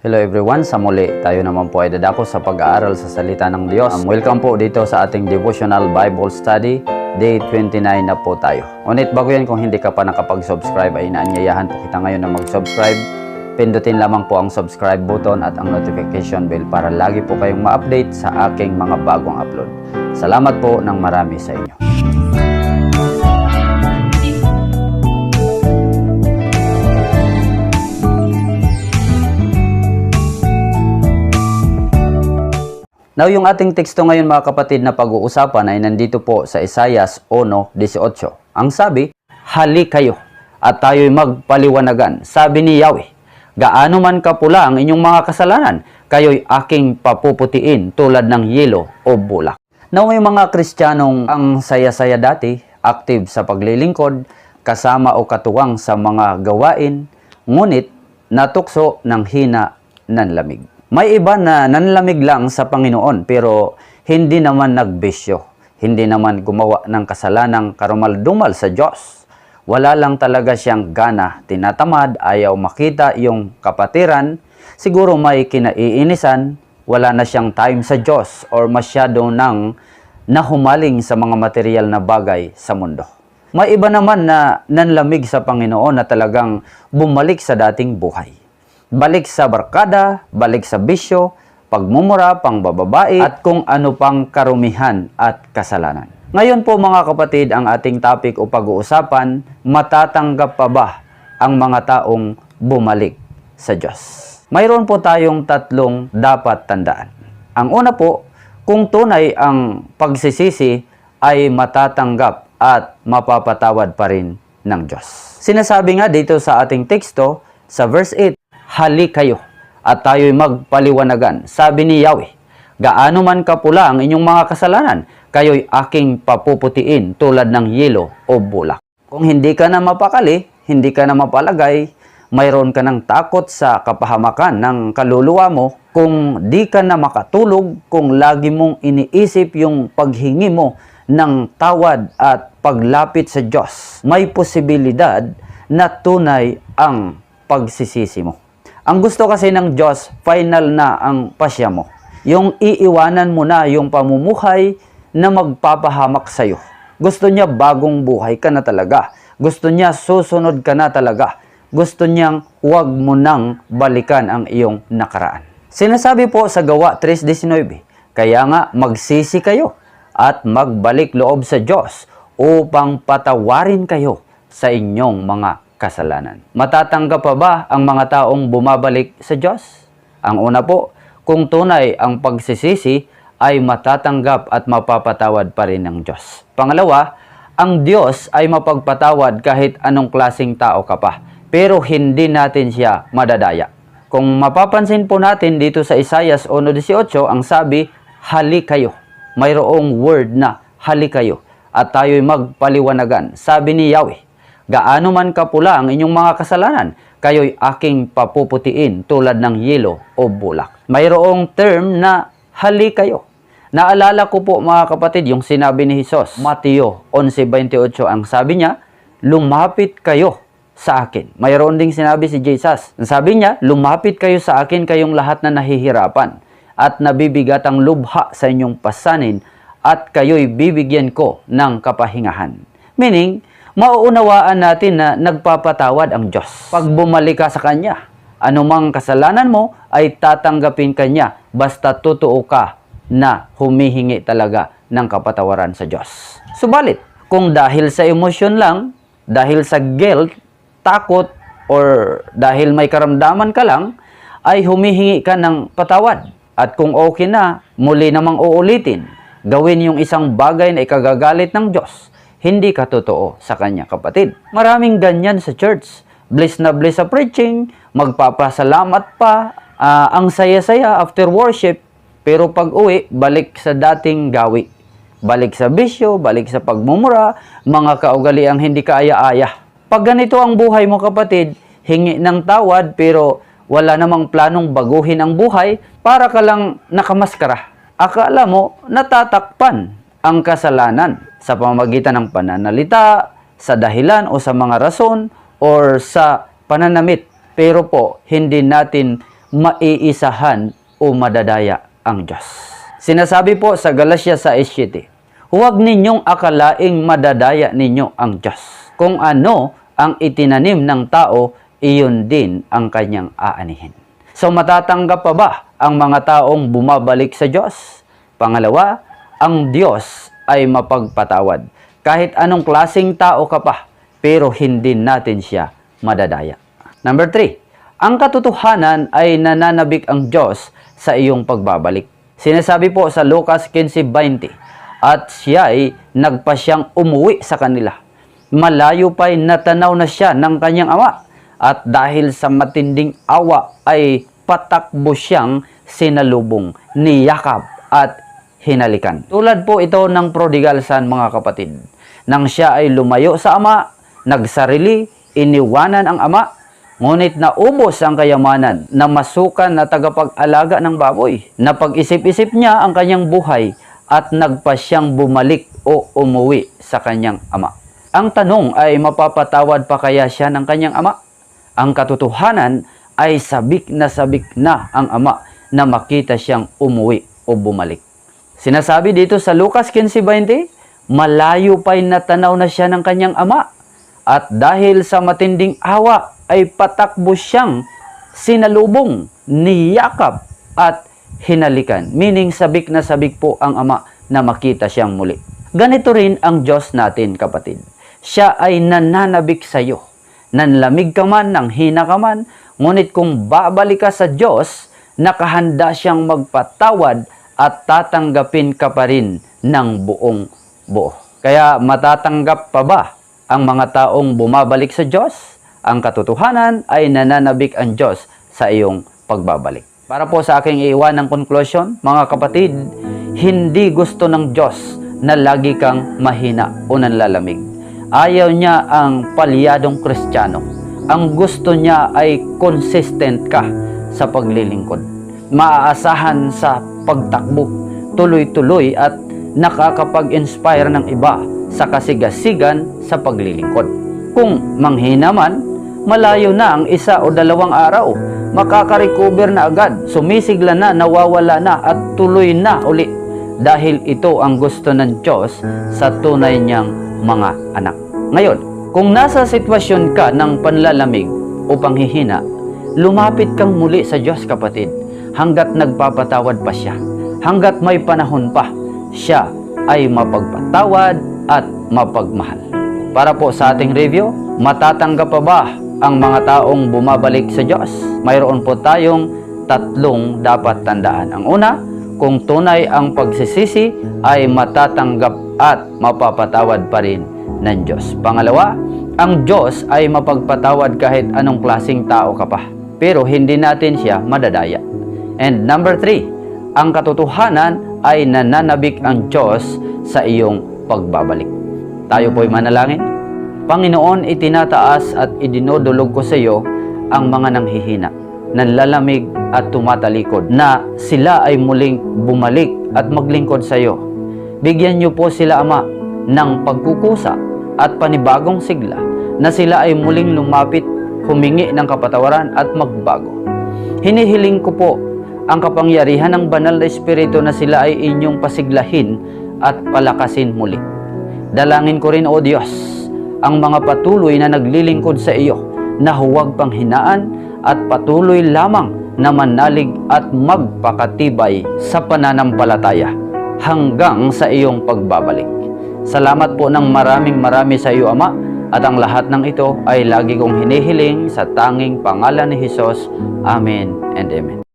Hello everyone, sa muli tayo naman po ay dadako sa pag-aaral sa salita ng Diyos. Um, welcome po dito sa ating devotional Bible study. Day 29 na po tayo. Ngunit bago yan, kung hindi ka pa nakapag-subscribe ay inaanyayahan po kita ngayon na mag-subscribe. Pindutin lamang po ang subscribe button at ang notification bell para lagi po kayong ma-update sa aking mga bagong upload. Salamat po ng marami sa inyo. Now, yung ating teksto ngayon mga kapatid na pag-uusapan ay nandito po sa Isayas 1.18. Ang sabi, Hali kayo at tayo'y magpaliwanagan. Sabi ni Yahweh, Gaano man kapula ang inyong mga kasalanan, kayo'y aking papuputiin tulad ng yelo o bulak. Now, may mga Kristiyanong ang saya-saya dati, active sa paglilingkod, kasama o katuwang sa mga gawain, ngunit natukso ng hina ng lamig. May iba na nanlamig lang sa Panginoon pero hindi naman nagbisyo. Hindi naman gumawa ng kasalanang karumaldumal sa Diyos. Wala lang talaga siyang gana, tinatamad, ayaw makita yung kapatiran. Siguro may kinaiinisan, wala na siyang time sa Diyos or masyado nang nahumaling sa mga material na bagay sa mundo. May iba naman na nanlamig sa Panginoon na talagang bumalik sa dating buhay balik sa barkada, balik sa bisyo, pagmumura, pangbababae, at kung ano pang karumihan at kasalanan. Ngayon po mga kapatid, ang ating topic o pag-uusapan, matatanggap pa ba ang mga taong bumalik sa Diyos? Mayroon po tayong tatlong dapat tandaan. Ang una po, kung tunay ang pagsisisi ay matatanggap at mapapatawad pa rin ng Diyos. Sinasabi nga dito sa ating teksto, sa verse 8, hali kayo at tayo'y magpaliwanagan. Sabi ni Yahweh, gaano man kapula ang inyong mga kasalanan, kayo'y aking papuputiin tulad ng yelo o bulak. Kung hindi ka na mapakali, hindi ka na mapalagay, mayroon ka ng takot sa kapahamakan ng kaluluwa mo, kung di ka na makatulog, kung lagi mong iniisip yung paghingi mo ng tawad at paglapit sa Diyos, may posibilidad na tunay ang pagsisisi mo. Ang gusto kasi ng Diyos, final na ang pasya mo. Yung iiwanan mo na yung pamumuhay na magpapahamak sa'yo. Gusto niya bagong buhay ka na talaga. Gusto niya susunod ka na talaga. Gusto niyang huwag mo nang balikan ang iyong nakaraan. Sinasabi po sa gawa 3.19, Kaya nga magsisi kayo at magbalik loob sa Diyos upang patawarin kayo sa inyong mga kasalanan. Matatanggap pa ba ang mga taong bumabalik sa Diyos? Ang una po, kung tunay ang pagsisisi ay matatanggap at mapapatawad pa rin ng Diyos. Pangalawa, ang Diyos ay mapagpatawad kahit anong klasing tao ka pa, pero hindi natin siya madadaya. Kung mapapansin po natin dito sa Isayas 1.18, ang sabi, hali kayo. Mayroong word na hali kayo at tayo'y magpaliwanagan. Sabi ni Yahweh, gaano man kapula ang inyong mga kasalanan, kayo'y aking papuputiin tulad ng yelo o bulak. Mayroong term na hali kayo. Naalala ko po mga kapatid yung sinabi ni Jesus, Mateo 11.28, ang sabi niya, lumapit kayo sa akin. Mayroon ding sinabi si Jesus. Sabi niya, lumapit kayo sa akin kayong lahat na nahihirapan at nabibigat ang lubha sa inyong pasanin at kayo'y bibigyan ko ng kapahingahan. Meaning, mauunawaan natin na nagpapatawad ang Diyos. Pag bumalik ka sa Kanya, anumang kasalanan mo ay tatanggapin Kanya basta totoo ka na humihingi talaga ng kapatawaran sa Diyos. Subalit, kung dahil sa emosyon lang, dahil sa guilt, takot, or dahil may karamdaman ka lang, ay humihingi ka ng patawad. At kung okay na, muli namang uulitin, gawin yung isang bagay na ikagagalit ng Diyos hindi ka totoo sa kanya kapatid. Maraming ganyan sa church. Bliss na bliss sa preaching, magpapasalamat pa, ah, ang saya-saya after worship, pero pag uwi, balik sa dating gawi. Balik sa bisyo, balik sa pagmumura, mga kaugaliang hindi kaaya-aya. Pag ganito ang buhay mo kapatid, hingi ng tawad pero wala namang planong baguhin ang buhay, para ka lang nakamaskara. Akala mo natatakpan ang kasalanan sa pamamagitan ng pananalita, sa dahilan o sa mga rason or sa pananamit. Pero po, hindi natin maiisahan o madadaya ang Diyos. Sinasabi po sa Galatia 6.7, Huwag ninyong akalaing madadaya ninyo ang Diyos. Kung ano ang itinanim ng tao, iyon din ang kanyang aanihin. So matatanggap pa ba ang mga taong bumabalik sa Diyos? Pangalawa, ang Diyos ay mapagpatawad. Kahit anong klasing tao ka pa, pero hindi natin siya madadaya. Number three, ang katotohanan ay nananabik ang Diyos sa iyong pagbabalik. Sinasabi po sa Lucas 15.20, at siya ay nagpa siyang umuwi sa kanila. Malayo pa'y natanaw na siya ng kanyang ama at dahil sa matinding awa ay patakbo siyang sinalubong ni Yakab at hinalikan. Tulad po ito ng prodigal son mga kapatid. Nang siya ay lumayo sa ama, nagsarili, iniwanan ang ama, ngunit naubos ang kayamanan na masukan na tagapag-alaga ng baboy. Napag-isip-isip niya ang kanyang buhay at nagpa siyang bumalik o umuwi sa kanyang ama. Ang tanong ay mapapatawad pa kaya siya ng kanyang ama? Ang katotohanan ay sabik na sabik na ang ama na makita siyang umuwi o bumalik. Sinasabi dito sa Lucas 15.20, malayo pa'y natanaw na siya ng kanyang ama at dahil sa matinding awa ay patakbo siyang sinalubong, niyakap at hinalikan. Meaning sabik na sabik po ang ama na makita siyang muli. Ganito rin ang Diyos natin kapatid. Siya ay nananabik sa iyo. Nanlamig ka man, nang hina ka man, ngunit kung babalik ka sa Diyos, nakahanda siyang magpatawad at tatanggapin ka pa rin ng buong buo. Kaya matatanggap pa ba ang mga taong bumabalik sa Diyos? Ang katotohanan ay nananabik ang Diyos sa iyong pagbabalik. Para po sa aking iiwan ng conclusion, mga kapatid, hindi gusto ng Diyos na lagi kang mahina o nanlalamig. Ayaw niya ang palyadong kristyano. Ang gusto niya ay consistent ka sa paglilingkod. Maaasahan sa pagtakbo, tuloy-tuloy at nakakapag-inspire ng iba sa kasigasigan sa paglilingkod. Kung manghina man, malayo na ang isa o dalawang araw, makaka-recover na agad, sumisigla na, nawawala na at tuloy na uli dahil ito ang gusto ng Diyos sa tunay niyang mga anak. Ngayon, kung nasa sitwasyon ka ng panlalamig o panghihina, lumapit kang muli sa Diyos kapatid hanggat nagpapatawad pa siya. Hanggat may panahon pa, siya ay mapagpatawad at mapagmahal. Para po sa ating review, matatanggap pa ba ang mga taong bumabalik sa Diyos? Mayroon po tayong tatlong dapat tandaan. Ang una, kung tunay ang pagsisisi ay matatanggap at mapapatawad pa rin ng Diyos. Pangalawa, ang Diyos ay mapagpatawad kahit anong klasing tao ka pa. Pero hindi natin siya madadaya. And number three, ang katotohanan ay nananabik ang Diyos sa iyong pagbabalik. Tayo po'y manalangin. Panginoon, itinataas at idinodulog ko sa iyo ang mga nanghihina, nanlalamig at tumatalikod na sila ay muling bumalik at maglingkod sa iyo. Bigyan niyo po sila, Ama, ng pagkukusa at panibagong sigla na sila ay muling lumapit, humingi ng kapatawaran at magbago. Hinihiling ko po ang kapangyarihan ng banal na espiritu na sila ay inyong pasiglahin at palakasin muli. Dalangin ko rin, O Diyos, ang mga patuloy na naglilingkod sa iyo na huwag panghinaan at patuloy lamang na manalig at magpakatibay sa pananampalataya hanggang sa iyong pagbabalik. Salamat po ng maraming marami sa iyo, Ama, at ang lahat ng ito ay lagi kong hinihiling sa tanging pangalan ni Jesus. Amen and Amen.